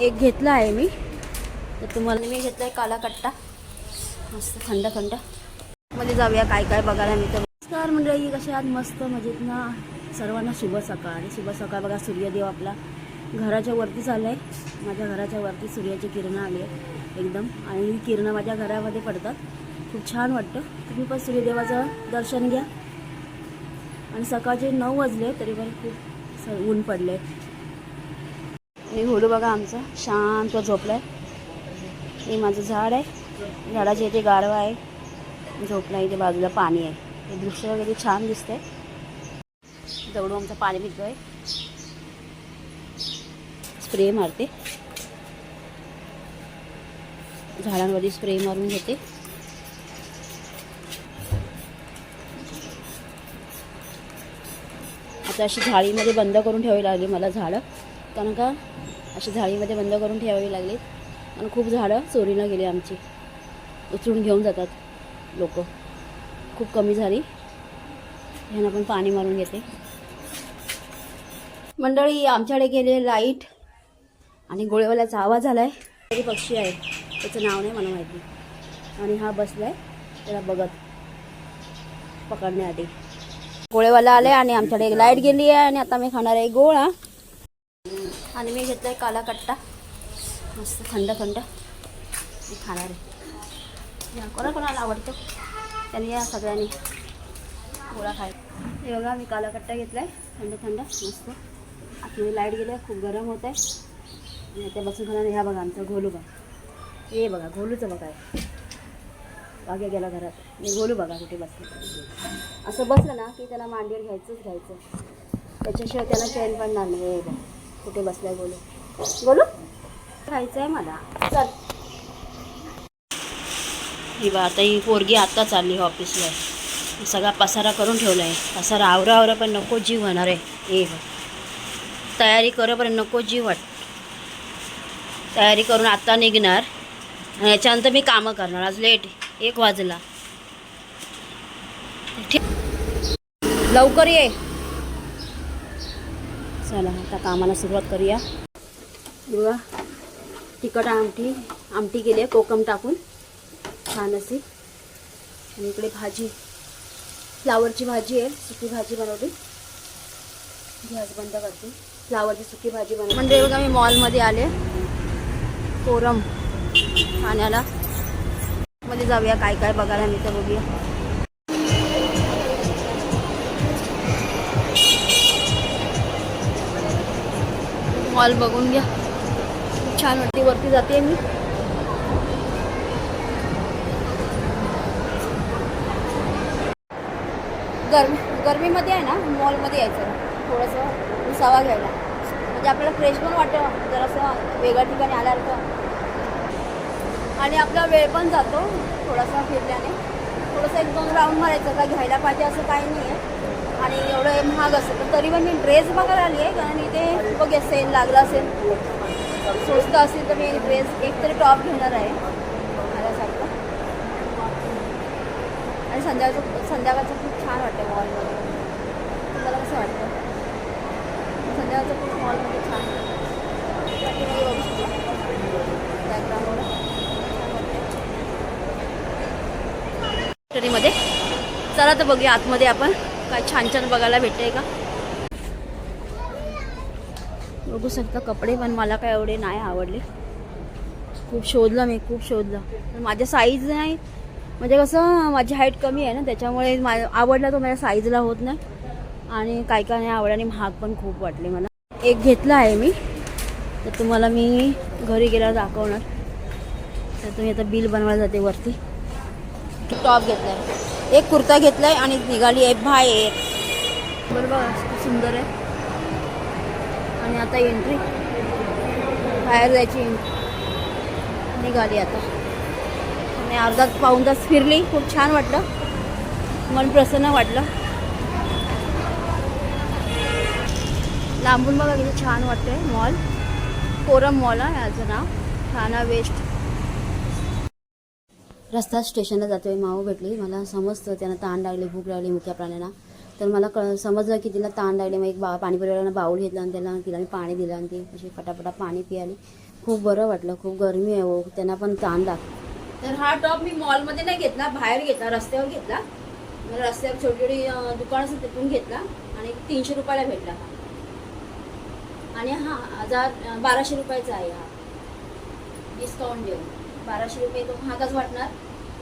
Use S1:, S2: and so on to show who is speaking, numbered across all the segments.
S1: एक घेतला आहे मी. तर तुम्हाला मी घेतला आहे काला कट्टा. मस्त थंड थंड. मध्ये जाऊया काय काय बघायला मी तर नमस्कार मंडळी कशा आज मस्त मजेत ना? सर्वांना शुभ सकाळ. आणि शुभ सकाळ बघा सूर्यदेव आपला घराच्या वरती चालला आहे माझ्या घराच्या वरती सूर्याची किरणं आली आहे एकदम. आणि ही किरणं माझ्या घरामध्ये पडतात. खूप छान वाटतं. तुम्ही पण सूर्यदेवाचं दर्शन घ्या. आणि सकाळचे नऊ वाजले तरी पण खूप स- ऊन पडले हे होलू बघा आमचा. शांत झोपलाय. हे माझं झाड आहे. झाडाच्या इथे गारवा आहे. झोपला इथे बाजूला पाणी आहे. हे दृश्य वगैरे छान दिसतंय. दगडू आमचं पाणी पितोय. स्प्रे मारते. झाडांवरती स्प्रे मारून घेते. आता अशी झाडीमध्ये बंद करून ठेवावी लागली मला झाडं. कारण का अशी झाडीमध्ये बंद करून ठेवावी लागली. आणि खूप झाडं चोरीला गेली आमची. उचलून घेऊन जातात लोक. खूप कमी झाली. ह्यांना पण पाणी मारून घेते. मंडळी आमच्याकडे गेले लाइट. आणि गोळेवाल्याचा आवाज आला आहे तरी पक्षी आहे. त्याचं नाव नाही मला माहिती. आणि हा बसलाय. त्याला बघत पकडण्यासाठी गोळेवाला आले आणि आमच्याकडे एक लाइट गेली आहे. आणि आता मी खाणार आहे गोळा. आणि मी घेतलाय काला कट्टा. मस्त थंड थंड. मी खाणार आहे. या कोणा कोणाला आवडतो? त्यांनी या सगळ्यांनी. गोळा खाय. हे बघा मी काला कट्टा घेतलाय. थंड थंड. मस्त. आतमध्ये लाइट गेली आहे खूप गरम होत आहे. ते त्या बसून खाणार ह्या बघा आमचा घोलू बघा. हे बघा घोलूचं बघा आहे बागे गेला घरात. मी गोलू बघा कुठे बसलं. असं बसलं ना की त्याला मांडीवर घ्यायचंच घ्यायचं. त्याच्याशिवाय त्याला चैन पडणार नाही. हे बघा. कुठे बसलाय गोलू गोलू खायचं आहे मला. चल. ही बा आता ही पोरगी आता चालली ऑफिसला. सगळा पसारा करून ठेवला आहे पसारा आवरा आवरा पण नको जीव होणार आहे. ये हो. तयारी तयारी पण नको जीव वाट. तयारी करून आत्ता निघणार. आणि याच्यानंतर मी कामं करणार. आज लेट एक वाजला. ठीक. लवकर ये. चला आता कामाला सुरुवात करूया. बघा तिखट आमटी आमटी केली आहे कोकम टाकून. छान अशी. आणि इकडे भाजी. फ्लावरची भाजी आहे सुकी भाजी बनवली गॅस बंद करते. फ्लावरची सुकी भाजी बनवली म्हणजे बघा मी मॉलमध्ये आले. कोरम खाण्याला. मध्ये जाऊया काय काय बघायला मी तर बघूया. मॉल बघून घ्या. खूप छान वाटते वरती जाते मी. गरमी गरमीमध्ये आहे ना मॉलमध्ये यायचं. थोडंसं विसावा घ्यायला. म्हणजे आपल्याला फ्रेश पण वाटतं जर असं वेगळ्या ठिकाणी आल्यासारखं. आणि आपला वेळ पण जातो थोडासा फिरल्याने. थोडंसं एक दोन राऊंड मारायचं का घ्यायला पाहिजे असं काही नाही आहे आणि एवढं महाग असेल पण तरी पण मी ड्रेस बघायला आली आहे कारण इथे बघ सेल लागला असेल. स्वस्त असेल तर मी ड्रेस एक तरी टॉप घेणार आहे. माझ्यासारखं आणि संध्याकाळचं संध्याकाळचं खूप छान वाटतं मॉलमध्ये तुम्हाला कसं वाटतं संध्याकाळचं खूप मॉलमध्ये छान पाठीमागे बघू मध्ये. चला तर बघूया आतमध्ये आपण. काय छान छान बघायला भेटतंय का? बघू शकता कपडे पण मला काय एवढे नाही आवडले. खूप शोधलं मी खूप शोधलं. पण माझ्या साईज नाही. म्हणजे कसं माझी हाईट कमी आहे ना त्याच्यामुळे मा आवडला तो माझ्या साईजला होत नाही. आणि काय काय नाही आवडलं आणि महाग पण खूप वाटले मला. एक घेतला आहे मी. तर तुम्हाला मी घरी गेल्यावर दाखवणार. तर तुम्ही आता बिल बनवायला जाते वरती. टॉप घेतला आहे एक कुर्ता घेतलाय आहे आणि निघाली आहे बाहेर. बरं बघा सुंदर आहे. आणि आता एंट्री बाहेर जायची एंट्री निघाली आता. आणि अर्धा पाऊन तास फिरली. खूप छान वाटलं. मन प्रसन्न वाटलं. लांबून बघा किती छान वाटतंय. मॉल कोरम मॉल आहे याचं नाव. ठाणा वेस्ट रस्ता स्टेशनला जातोय माऊ भेटली. मला समजतं त्यांना ताण लागली भूक लागली मुख्या प्राण्यांना तर मला क समजलं की तिला ताण लागली. मग एक बा पाणीपुरीवाल्यानं बाऊल घेतला आणि त्याला तिला मी पाणी दिलं आणि ती अशी फटाफटा पाणी पियाली. खूप बरं वाटलं खूप गरमी आहे हो. त्यांना पण ताण लाग तर हा टॉप मी मॉलमध्ये नाही घेतला बाहेर घेतला रस्त्यावर घेतला. मला रस्त्यावर छोटी छोटी दुकान असतात तिथून घेतला आणि तीनशे रुपयाला भेटला आणि हा हजार बाराशे रुपयाचा आहे हा. डिस्काउंट देऊन. बाराशे रुपये तो महागच वाटणार.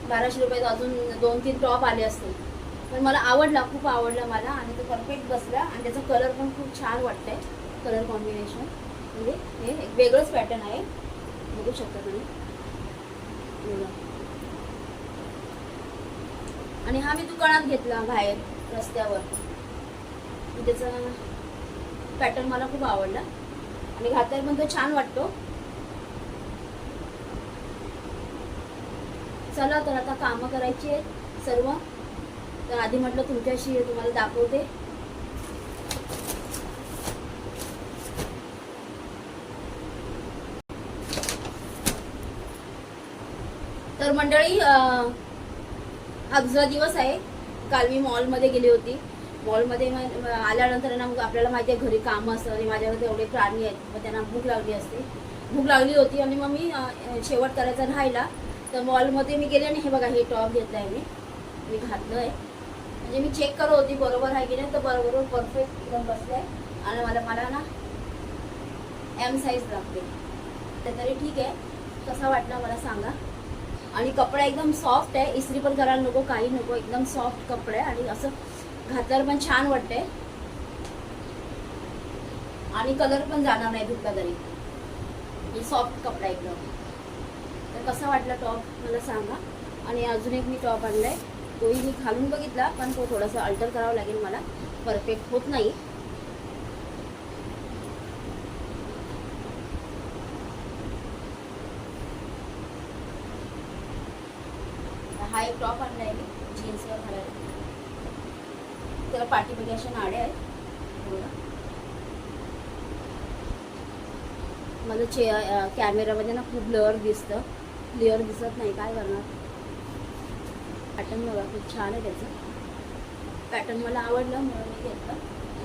S1: बाराशे रुपयात अजून दोन तीन टॉप आले असतील. पण मला आवडला खूप आवडला मला आणि तो परफेक्ट बसला आणि त्याचा कलर पण खूप छान वाटतंय. कलर कॉम्बिनेशन म्हणजे हे एक वेगळंच पॅटर्न आहे. बघू शकता तुम्ही. आणि हा मी दुकानात घेतला बाहेर रस्त्यावर. त्याचा पॅटर्न मला खूप आवडला. आणि घाताय पण तो छान वाटतो. चला तर आता कामं करायची आहेत सर्व. तर आधी म्हटलं तुमच्याशी तुम्हाला दाखवते. तर मंडळी अं, दिवस आहे. काल मी मॉलमध्ये गेली होती. मॉलमध्ये आल्यानंतर ना मग आपल्याला माहिती आहे घरी कामं असतं आणि माझ्याकडे एवढे प्राणी आहेत. मग त्यांना भूक लागली असते. भूक लागली होती आणि मग मी शेवट करायचा राहिला. तर मॉलमध्ये मी गेले आणि हे बघा हे टॉप घेतलं आहे मी. मी घातलं आहे म्हणजे मी चेक करत होती बरोबर आहे की नाही? तर बरोबर परफेक्ट एकदम बसलं आहे आणि मला मला ना एम साईज लागते. तर तरी ठीक आहे. कसा वाटला मला सांगा. आणि कपडा एकदम सॉफ्ट आहे. इस्त्री पण करायला नको काही नको. एकदम सॉफ्ट कपडा आहे. आणि असं घातल्यावर पण छान वाटतंय. आणि कलर पण जाणार नाही धुतला तरी. सॉफ्ट कपडा एकदम. तर कसा वाटला टॉप मला सांगा. आणि अजून एक मी टॉप आणलाय. तोही मी घालून बघितला पण तो थोडासा अल्टर करावा लागेल मला. परफेक्ट होत नाही. हा एक टॉप आणलाय मी जीन्सवर घालायला. त्याला पाठीमध्ये अशा नाड्या आहेत. मला माझं चे कॅमेरामध्ये ना खूप ब्लर दिसतं. क्लिअर दिसत नाही काय करणार? पॅटर्न बघा खूप छान आहे त्याचं. पॅटर्न मला आवडलं म्हणून मी घेतलं.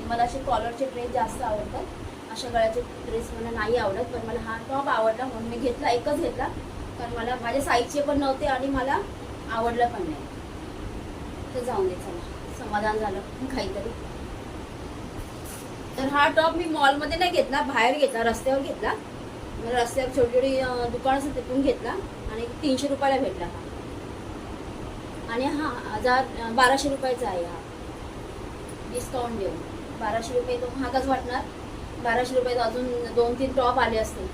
S1: मला असे कॉलरचे ड्रेस जास्त आवडतात. अशा गळ्याचे ड्रेस मला नाही आवडत पण मला हा टॉप आवडला म्हणून मी घेतला एकच घेतला. कारण मला माझ्या साईजचे पण नव्हते आणि मला आवडलं पण नाही. तर जाऊन दे चला. समाधान झालं काहीतरी. तर हा टॉप मी मॉलमध्ये नाही घेतला बाहेर घेतला रस्त्यावर घेतला. मला रस्त्यावर छोटी छोटी दुकान असं तिथून घेतला आणि तीनशे रुपयाला भेटला हा. आणि हा हजार बाराशे रुपयाचा आहे हा. डिस्काउंट देऊन. बाराशे रुपये तो महागच वाटणार. बाराशे रुपयात अजून दोन तीन टॉप आले असतील.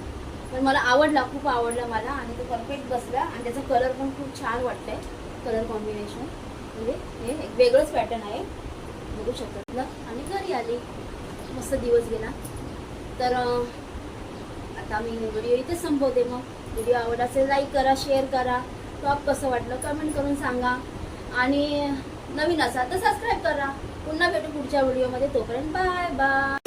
S1: पण मला आवडला खूप आवडला मला आणि तो परफेक्ट बसला आणि त्याचा कलर पण खूप छान वाटतंय. कलर कॉम्बिनेशन म्हणजे हे एक वेगळंच पॅटर्न आहे. बघू शकतात आणि घरी आली. मस्त दिवस गेला. तर आता मी व्हिडिओ इथे संपवते मग. व्हिडिओ आवड असेल लाईक करा शेअर करा. टॉप कसं वाटलं कमेंट करून सांगा. आणि नवीन असाल तर सबस्क्राईब करा. पुन्हा भेटू पुढच्या व्हिडिओमध्ये तोपर्यंत बाय बाय